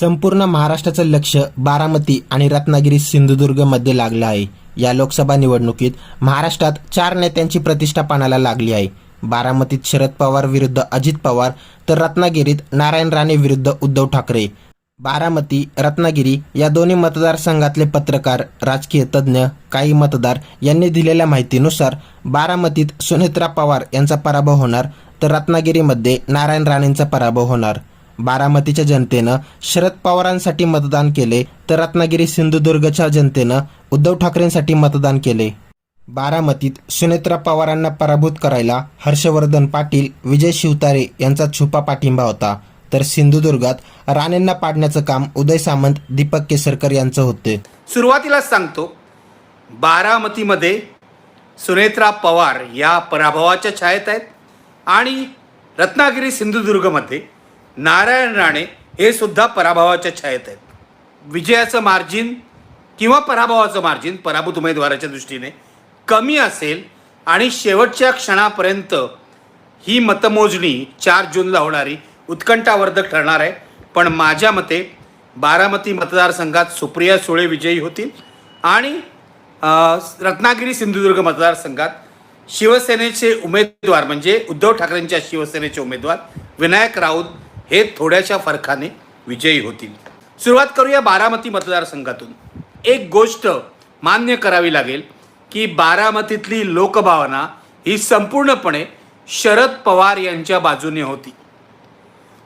संपूर्ण महाराष्ट्राचं लक्ष बारामती आणि रत्नागिरी सिंधुदुर्गमध्ये लागलं आहे. या लोकसभा निवडणुकीत महाराष्ट्रात चार नेत्यांची प्रतिष्ठा पाण्याला लागली आहे. बारामतीत शरद पवार विरुद्ध अजित पवार तर रत्नागिरीत नारायण राणे विरुद्ध उद्धव ठाकरे. बारामती रत्नागिरी या दोन्ही मतदारसंघातले पत्रकार राजकीय तज्ज्ञ काही मतदार यांनी दिलेल्या माहितीनुसार बारामतीत सुनेत्रा पवार यांचा पराभव होणार तर रत्नागिरीमध्ये नारायण राणेंचा पराभव होणार. बारामतीच्या जनतेनं शरद पवारांसाठी मतदान केले तर रत्नागिरी सिंधुदुर्गच्या जनतेनं उद्धव ठाकरेंसाठी मतदान केले. बारामतीत सुनेत्रा पवारांना पराभूत करायला हर्षवर्धन पाटील विजय शिवतारे यांचा छुपा पाठिंबा होता. तर सिंधुदुर्गात राणेंना पाडण्याचं काम उदय सामंत दीपक केसरकर यांचं होते. सुरुवातीलाच सांगतो बारामतीमध्ये सुनेत्रा पवार या पराभवाच्या छायेत आहेत आणि रत्नागिरी सिंधुदुर्गमध्ये नारायण राणे हे सुद्धा पराभवाच्या छायेत आहेत. विजयाचं मार्जिन किंवा पराभवाचं मार्जिन पराभूत उमेदवाराच्या दृष्टीने कमी असेल आणि शेवटच्या क्षणापर्यंत ही मतमोजणी चार जूनला होणारी उत्कंठावर्धक ठरणार आहे. पण माझ्या मते बारामती मतदारसंघात सुप्रिया सुळे विजयी होतील आणि रत्नागिरी सिंधुदुर्ग मतदारसंघात शिवसेनेचे उमेदवार म्हणजे उद्धव ठाकरेंच्या शिवसेनेचे उमेदवार विनायक राऊत हे थोड्याशा फरकाने विजयी होतील. सुरुवात करूया बारामती मतदारसंघातून. एक गोष्ट मान्य करावी लागेल की बारामतीतली लोकभावना ही संपूर्णपणे शरद पवार यांच्या बाजूने होती.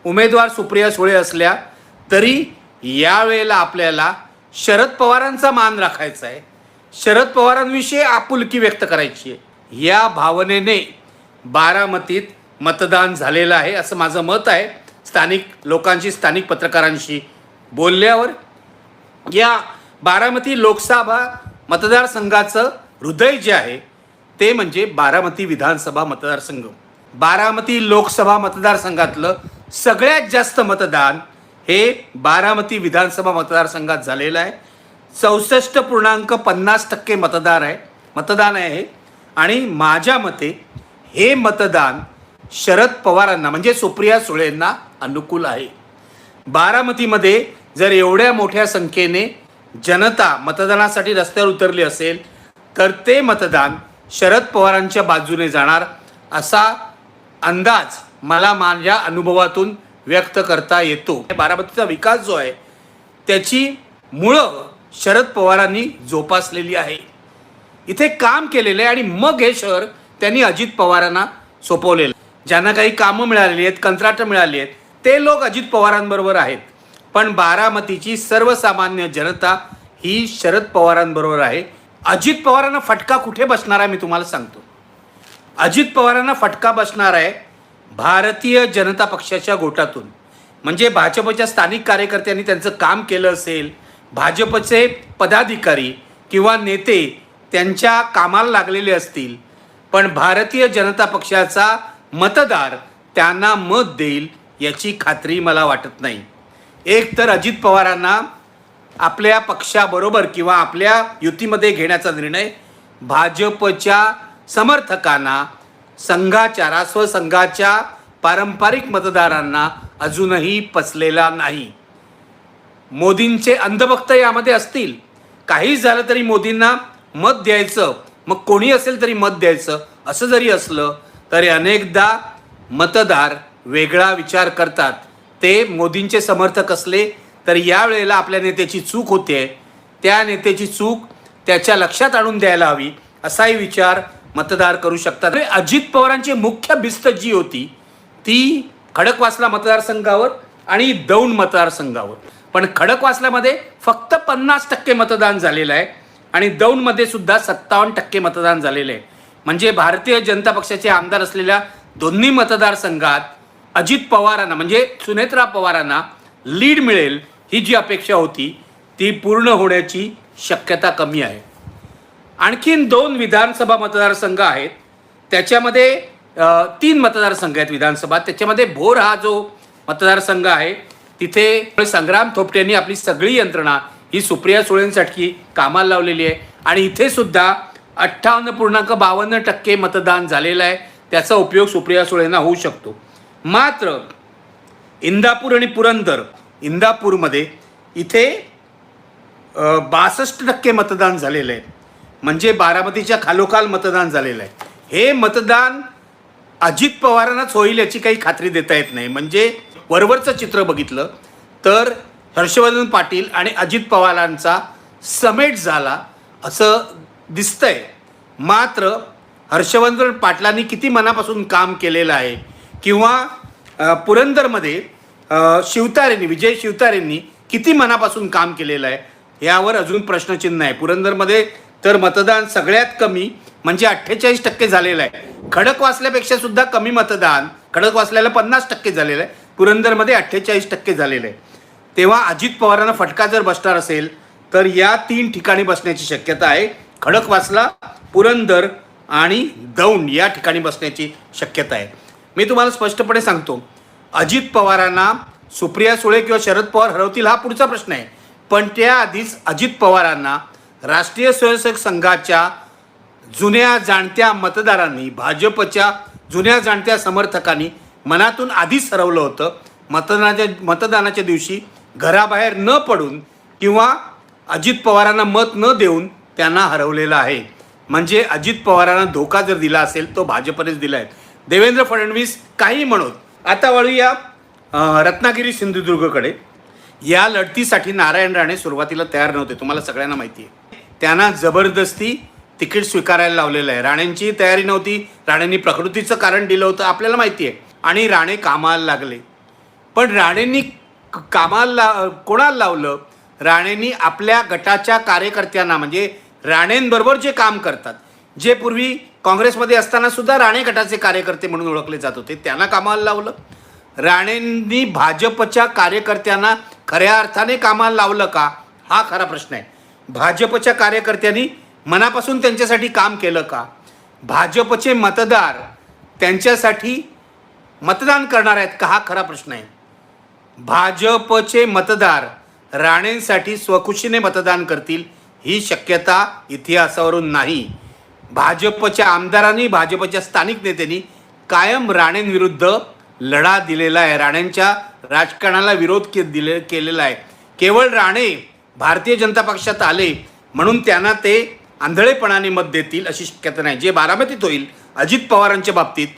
उमेदवार सुप्रिया सुळे असल्या तरी यावेळेला आपल्याला शरद पवारांचा मान राखायचा आहे. शरद पवारांविषयी आपुलकी व्यक्त करायची आहे. या भावनेने बारामतीत मतदान झालेलं आहे असं माझं मत आहे. स्थानिक लोकांशी स्थानिक पत्रकारांशी बोलल्यावर या बारामती लोकसभा मतदारसंघाचं हृदय जे आहे ते म्हणजे बारामती विधानसभा मतदारसंघ. बारामती लोकसभा मतदारसंघातलं सगळ्यात जास्त मतदान हे बारामती विधानसभा मतदारसंघात झालेलं आहे. चौसष्ट पूर्णांक पन्नास टक्के मतदार आहे मतदान आहे आणि माझ्या मते हे मतदान शरद पवारांना म्हणजे सुप्रिया सुळेंना अनुकूल आहे. बारामतीमध्ये जर एवढ्या मोठ्या संख्येने जनता मतदानासाठी रस्त्यावर उतरली असेल तर ते मतदान शरद पवारांच्या बाजूने जाणार असा अंदाज मला माझ्या अनुभवातून व्यक्त करता येतो. बारामतीचा विकास जो आहे त्याची मुळं शरद पवारांनी जोपासलेली आहे. इथे काम केलेलं आहे आणि मग हे शहर त्यांनी अजित पवारांना सोपवलेलं ज्यांना काही कामं मिळालेली आहेत कंत्राटं मिळाली आहेत ते लोक अजित पवारांबरोबर आहेत. पण बारामतीची सर्वसामान्य जनता ही शरद पवारांबरोबर आहे. अजित पवारांना फटका कुठे बसणार आहे मी तुम्हाला सांगतो. अजित पवारांना फटका बसणार आहे भारतीय जनता पक्षाच्या गोटातून. म्हणजे भाजपच्या स्थानिक कार्यकर्त्यांनी त्यांचं काम केलं असेल भाजपचे पदाधिकारी किंवा नेते त्यांच्या कामाला लागलेले असतील पण भारतीय जनता पक्षाचा मतदार त्यांना मत देईल याची खात्री मला वाटत नाही. एक तर अजित पवारांना आपल्या पक्षाबरोबर किंवा आपल्या युतीमध्ये घेण्याचा निर्णय भाजपच्या समर्थकांना संघाच्या रास्व संघाच्या पारंपरिक मतदारांना अजूनही पचलेला नाही. मोदींचे अंधभक्त यामध्ये असतील. काही झालं तरी मोदींना मत द्यायचं. मग कोणी असेल तरी मत द्यायचं. असं जरी असलं तरी अनेकदा मतदार वेगळा विचार करतात. ते मोदींचे समर्थक असले तर यावेळेला आपल्या नेत्याची चूक होते. त्या नेत्याची चूक त्याच्या लक्षात आणून द्यायला हवी असाही विचार मतदार करू शकतात. अजित पवारांची मुख्य भिस्त जी होती ती खडकवासला मतदारसंघावर आणि दौंड मतदारसंघावर. पण खडकवासल्यामध्ये फक्त पन्नास टक्के मतदान झालेलं आहे आणि दौंडमध्ये सुद्धा सत्तावन्न टक्के मतदान झालेलं आहे. म्हणजे भारतीय जनता पक्षाचे आमदार असलेल्या दोन्ही मतदारसंघात अजित पवारांना म्हणजे सुनेत्रा पवारांना लीड मिळेल ही जी अपेक्षा होती ती पूर्ण होण्याची शक्यता कमी आहे. आणखीन दोन विधानसभा मतदारसंघ आहेत. त्याच्यामध्ये तीन मतदारसंघ आहेत विधानसभा त्याच्यामध्ये भोर हा जो मतदारसंघ आहे तिथे संग्राम थोपटे यांनी आपली सगळी यंत्रणा ही सुप्रिया सुळेंसाठी कामाला लावलेली आहे. आणि इथे सुद्धा अठ्ठावन्न पूर्णांक बावन्न टक्के मतदान झालेलं आहे. त्याचा उपयोग सुप्रिया सुळेंना होऊ शकतो. मात्र इंदापूर आणि पुरंदर इंदापूरमध्ये इथे बासष्ट टक्के मतदान झालेलं आहे. म्हणजे बारामतीच्या खालोखाल मतदान झालेलं आहे. हे मतदान अजित पवारांनाच होईल याची काही खात्री देता येत नाही. म्हणजे वरवरचं चित्र बघितलं तर हर्षवर्धन पाटील आणि अजित पवारांचा समेट झाला असं दिसतंय. मात्र हर्षवर्धन पाटलांनी किती मनापासून काम केलेलं आहे? किंवा पुरंदरमध्ये शिवतारेंनी विजय शिवतारेंनी किती मनापासून काम केलेलं आहे यावर अजून प्रश्नचिन्ह आहे. पुरंदरमध्ये तर मतदान सगळ्यात कमी म्हणजे अठ्ठेचाळीस टक्के झालेलं आहे. खडकवासल्यापेक्षा सुद्धा कमी मतदान खडकवासल्याला पन्नास टक्के झालेलं आहे. पुरंदरमध्ये अठ्ठेचाळीस टक्के झालेलं आहे. तेव्हा अजित पवारांना फटका जर बसणार असेल तर या तीन ठिकाणी बसण्याची शक्यता आहे. खडकवासला पुरंदर आणि दौंड या ठिकाणी बसण्याची शक्यता आहे. मी तुम्हाला स्पष्टपणे सांगतो. अजित पवारांना सुप्रिया सुळे किंवा शरद पवार हरवतील हा पुढचा प्रश्न आहे. पण त्याआधीच अजित पवारांना राष्ट्रीय स्वयंसेवक संघाच्या जुन्या जाणत्या मतदारांनी भाजपच्या जुन्या जाणत्या समर्थकांनी मनातून आधीच हरवलं होतं मतदानाच्या मतदानाच्या दिवशी घराबाहेर न पडून किंवा अजित पवारांना मत न देऊन त्यांना हरवलेलं आहे. म्हणजे अजित पवारांना धोका जर दिला असेल तो भाजपनेच दिला आहे देवेंद्र फडणवीस काही म्हणत. आता वळूया रत्नागिरी सिंधुदुर्गकडे. या लढतीसाठी नारायण राणे सुरुवातीला तयार नव्हते तुम्हाला सगळ्यांना माहिती आहे त्यांना जबरदस्ती तिकीट स्वीकारायला लावलेलं आहे. राणेंची तयारी नव्हती राणेंनी प्रकृतीचं कारण दिलं होतं आपल्याला माहिती आहे आणि राणे कामाला लागले. पण राणेंनी कामाला ला कोणाला लावलं? राणेंनी आपल्या गटाच्या कार्यकर्त्यांना म्हणजे राणेंबरोबर जे काम करतात जे पूर्वी काँग्रेसमध्ये असताना सुद्धा राणे गटाचे कार्यकर्ते म्हणून ओळखले जात होते त्यांना कामाला लावलं. राणेंनी भाजपच्या कार्यकर्त्यांना खऱ्या अर्थाने कामाला लावलं का? हा खरा प्रश्न आहे. भाजपच्या कार्यकर्त्यांनी मनापासून त्यांच्यासाठी काम केलं का? भाजपचे मतदार त्यांच्यासाठी मतदान करणार आहेत का? हा खरा प्रश्न आहे. भाजपचे मतदार राणेंसाठी स्वखुशीने मतदान करतील ही शक्यता इतिहासावरून नाही. भाजपच्या आमदारांनी भाजपच्या स्थानिक नेत्यांनी कायम राणेंविरुद्ध लढा दिलेला आहे. राणेंच्या राजकारणाला विरोध के दिले केलेला आहे. केवळ राणे भारतीय जनता पक्षात आले म्हणून त्यांना ते आंधळेपणाने मत देतील अशी शक्यता नाही. जे बारामतीत होईल अजित पवारांच्या बाबतीत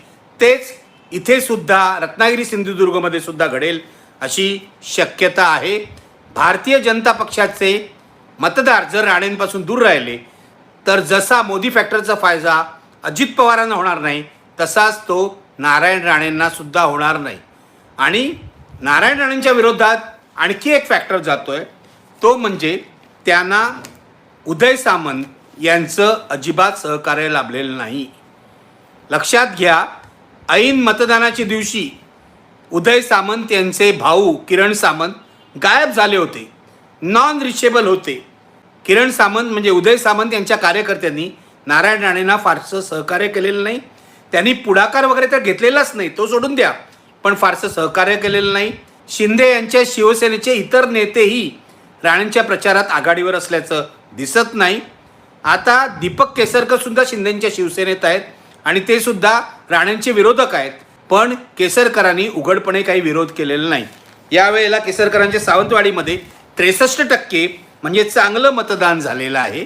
तेच इथे सुद्धा रत्नागिरी सिंधुदुर्गमध्ये सुद्धा घडेल अशी शक्यता आहे. भारतीय जनता पक्षाचे मतदार जर राणेंपासून दूर राहिले तर जसा मोदी फॅक्टरचा फायदा अजित पवारांना होणार नाही तसाच तो नारायण राणेंना सुद्धा होणार नाही. आणि नारायण राणेंच्या विरोधात आणखी एक फॅक्टर जातो आहे तो म्हणजे त्यांना उदय सामंत यांचं अजिबात सहकार्य लाभलेलं नाही. लक्षात घ्या ऐन मतदानाच्या दिवशी उदय सामंत यांचे भाऊ किरण सामंत गायब झाले होते नॉन रिचेबल होते. किरण सामंत म्हणजे उदय सामंत यांच्या कार्यकर्त्यांनी नारायण राणेंना फारसं सहकार्य केलेलं नाही. त्यांनी पुढाकार वगैरे तर घेतलेलाच नाही तो सोडून द्या. पण फारसं सहकार्य केलेलं नाही. शिंदे यांच्या शिवसेनेचे इतर नेतेही राणेंच्या प्रचारात आघाडीवर असल्याचं दिसत नाही. आता दीपक केसरकर सुद्धा शिंदेच्या शिवसेनेत आहेत आणि ते सुद्धा राणेंचे विरोधक आहेत. पण केसरकरांनी उघडपणे काही विरोध केलेला नाही. यावेळेला केसरकरांच्या सावंतवाडीमध्ये त्रेसष्ट टक्के म्हणजे चांगलं मतदान झालेलं आहे.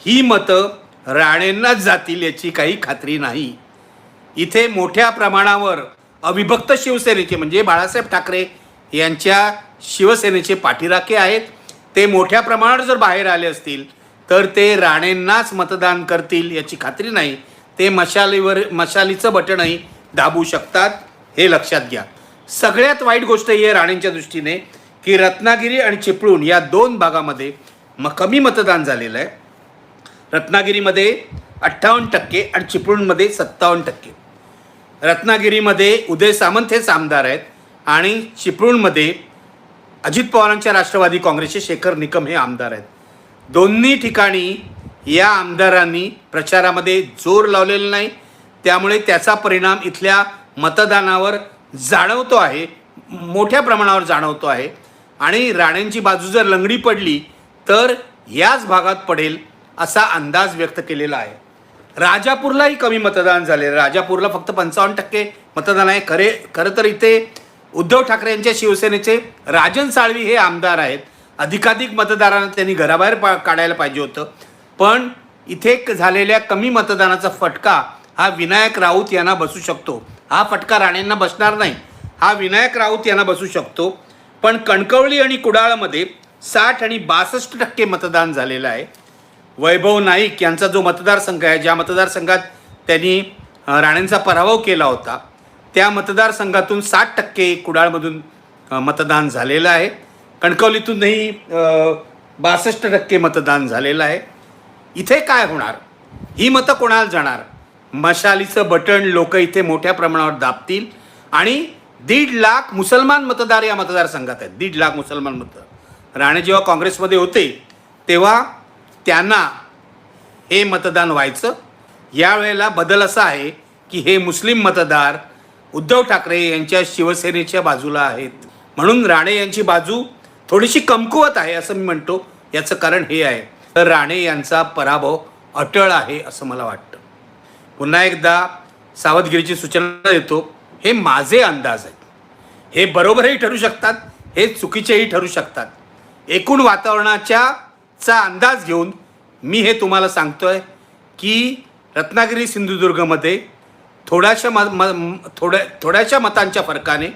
ही मतं राणेंनाच जातील याची काही खात्री नाही. इथे मोठ्या प्रमाणावर अविभक्त शिवसेनेचे म्हणजे बाळासाहेब ठाकरे यांच्या शिवसेनेचे पाठीराखे आहेत. ते मोठ्या प्रमाणावर जर बाहेर आले असतील तर ते राणेंनाच मतदान करतील याची खात्री नाही. ते मशालीवर मशालीचं बटणही दाबू शकतात हे लक्षात घ्या. सगळ्यात वाईट गोष्ट ही आहे राणेंच्या दृष्टीने. की रत्नागिरी आणि चिपळूण या दोन भागामध्ये म कमी मतदान झालेलं आहे. रत्नागिरीमध्ये अठ्ठावन्न टक्के आणि चिपळूणमध्ये सत्तावन्न टक्के. रत्नागिरीमध्ये उदय सामंत हेच आमदार आहेत आणि चिपळूणमध्ये अजित पवारांच्या राष्ट्रवादी काँग्रेसचे शेखर निकम हे आमदार आहेत. दोन्ही ठिकाणी या आमदारांनी प्रचारामध्ये जोर लावलेला नाही. त्यामुळे त्याचा परिणाम इथल्या मतदानावर जाणवतो आहे मोठ्या प्रमाणावर जाणवतो आहे. आणि राणेंची बाजू जर लंगडी पडली तर याच भागात पडेल असा अंदाज व्यक्त केलेला आहे. राजापूरलाही कमी मतदान झाले. राजापूरला फक्त पंचावन्न टक्के मतदान आहे. खरे खरं तर इथे उद्धव ठाकरे यांच्या शिवसेनेचे राजन साळवी हे आमदार आहेत. अधिकाधिक मतदारांना त्यांनी घराबाहेर पा काढायला पाहिजे होतं. पण इथे झालेल्या कमी मतदानाचा फटका हा विनायक राऊत यांना बसू शकतो. हा फटका राणेंना बसणार नाही. हा विनायक राऊत यांना बसू शकतो. पण कणकवली आणि कुडाळमध्ये साठ आणि बासष्ट टक्के मतदान झालेलं आहे. वैभव नाईक यांचा जो मतदारसंघ आहे ज्या मतदारसंघात त्यांनी राणेंचा पराभव केला होता त्या मतदारसंघातून साठ टक्के कुडाळमधून मतदान झालेलं आहे. कणकवलीतूनही बासष्ट टक्के मतदान झालेलं आहे. इथे काय होणार? ही मतं कोणाला जाणार? मशालीचं बटण लोक इथे मोठ्या प्रमाणावर दाबतील आणि दीड लाख मुसलमान मतदार या मतदारसंघात आहेत. दीड लाख मुसलमान मतदार. राणे जेव्हा काँग्रेसमध्ये होते तेव्हा त्यांना हे मतदान व्हायचं. यावेळेला बदल असा आहे की हे मुस्लिम मतदार उद्धव ठाकरे यांच्या शिवसेनेच्या बाजूला आहेत. म्हणून राणे यांची बाजू थोडीशी कमकुवत आहे असं मी म्हणतो. याचं कारण हे आहे. तर राणे यांचा पराभव अटळ आहे असं मला वाटतं. पुन्हा एकदा सावधगिरीची सूचना देतो. हे माझे अंदाज आहेत. हे बरोबरही ठरू शकतात हे चुकीचेही ठरू शकतात. एकूण वातावरणाच्या चा अंदाज घेऊन मी हे तुम्हाला सांगतो आहे की रत्नागिरी सिंधुदुर्गमध्ये थोड्याशा म म थोड्या थोड्याशा मतांच्या फरकाने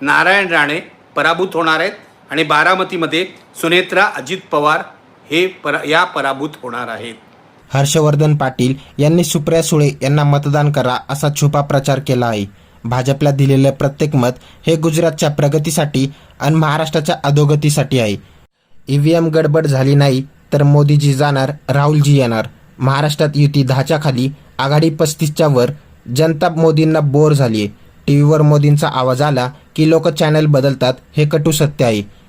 नारायण राणे पराभूत होणार आहेत आणि बारामतीमध्ये सुनेत्रा अजित पवार हे परा या पराभूत होणार आहेत. हर्षवर्धन पाटील यांनी सुप्रिया सुळे यांना मतदान करा असा छुपा प्रचार केला आहे. भाजपला दिलेलं प्रत्येक मत हे गुजरातच्या प्रगतीसाठी आणि महाराष्ट्राच्या अधोगतीसाठी आहे. ईव्हीएम गडबड झाली नाही तर मोदीजी जाणार राहुलजी येणार. महाराष्ट्रात युती दहाच्या खाली आघाडी पस्तीसच्या वर. जनता मोदींना बोर झाली आहे टी व्हीवर मोदींचा आवाज आला की लोक चॅनल बदलतात हे कटू सत्य आहे.